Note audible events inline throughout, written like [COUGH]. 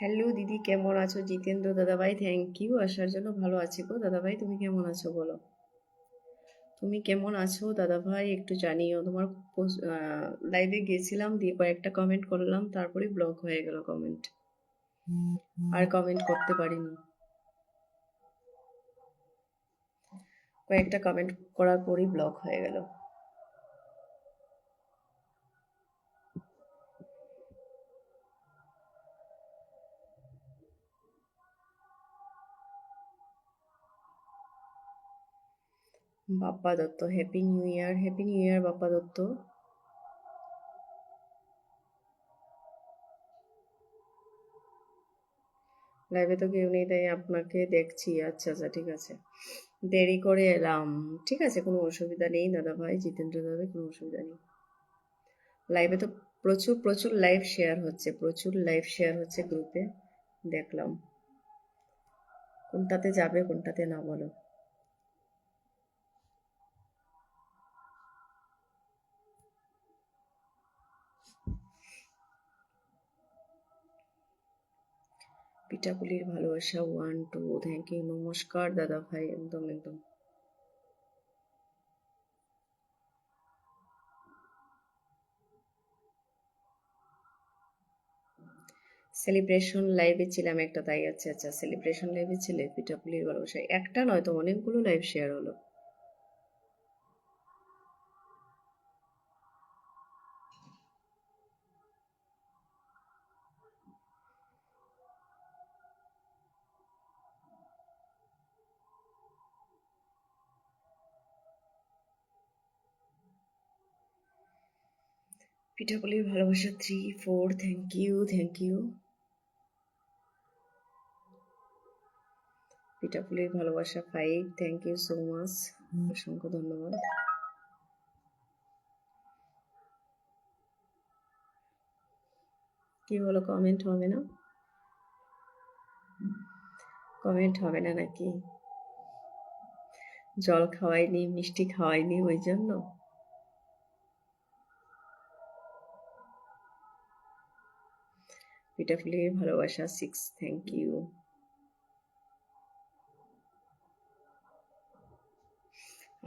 Hello দিদি, কেমন আছো? জিতেন্দ্র, দাদাভাই থ্যাংক ইউ আসার জন্য ভালো আছি গো। দাদাভাই, তুমি কেমন আছো বলো? তুমি কেমন আছো? দাদাভাই, একটু জানিও। তোমার লাইভে গেছিলাম, দিয়ে কয়েকটা কমেন্ট করলাম, তারপরে ব্লক হয়ে গেল কমেন্ট আর কমেন্ট করতে পারিনি। কয়েকটা কমেন্ট করার পরই ব্লক হয়ে গেল। Bappa Dutta happy new year happy new year Bappa Dutta লাইভে তো কেউ নেই, তাই আপনাকে দেখছি। আচ্ছা আচ্ছা ঠিক আছে। দেরি করে এলাম। ঠিক আছে, কোনো অসুবিধা নেই দাদা ভাই জিতেন্দ্র দাদা, কোনো অসুবিধা নেই। লাইভে তো প্রচুর প্রচুর লাইভ শেয়ার হচ্ছে, প্রচুর লাইভ শেয়ার হচ্ছে গ্রুপে দেখলাম। কোনটাতে যাবে, কোনটাতে না বলো। পিঠাপুলির ভালোবাসা ওয়ান টু থ্যাংক ইউ নমস্কার দাদা ভাই, একদম একদম। সেলিব্রেশন লাইভে ছিলাম একটা, তাই আছে আচ্ছা সেলিব্রেশন লাইভে ছিলে পিঠাপুলির ভালোবাসা। একটা নয় তো, অনেকগুলো লাইভ শেয়ার হলো। পিঠাপুলির ভালোবাসা three four thank you thank you পিঠাপুলির ভালোবাসা five thank you so much অসংখ্য ধন্যবাদ। কি হলো কমেন্ট হবে না? কমেন্ট হবে না নাকি? জল খাওয়াইনি, মিষ্টি খাওয়াইনি ওই জন্য? পিঠাফুলির ভালোবাসা সিক্স থ্যাংক ইউ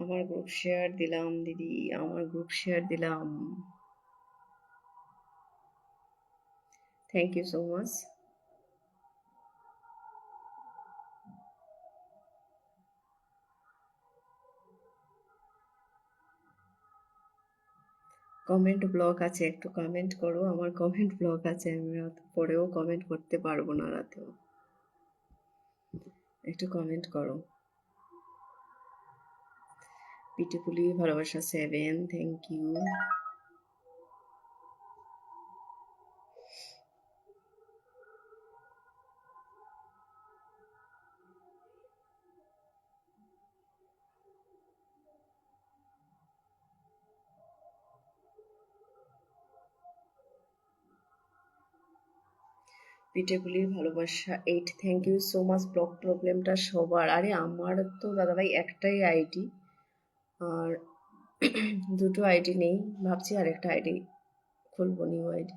আমার গ্রুপ শেয়ার দিলাম, দিদি, আমার গ্রুপ শেয়ার দিলাম। Thank you so much comment block আছে, একটু কমেন্ট করো। আমার কমেন্ট ব্লক আছে, আমি পরেও কমেন্ট করতে পারব না রাতেও। একটু কমেন্ট করো। পিটিপুলি ভালোবাসা সেভেন থ্যাংক ইউ পিঠেগুলির ভালোবাসা। Eight thank you so much block প্রবলেমটা সবার। আরে আমার তো দাদাভাই একটাই আইডি আর [CLEARS THROAT] দুটো আইডি নেই, ভাবছি আরেকটা আইডি খুলবো নিউ আইডি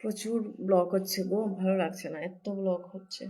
প্রচুর ব্লক হচ্ছে গো, ভালো লাগছে না, এত ব্লক হচ্ছে।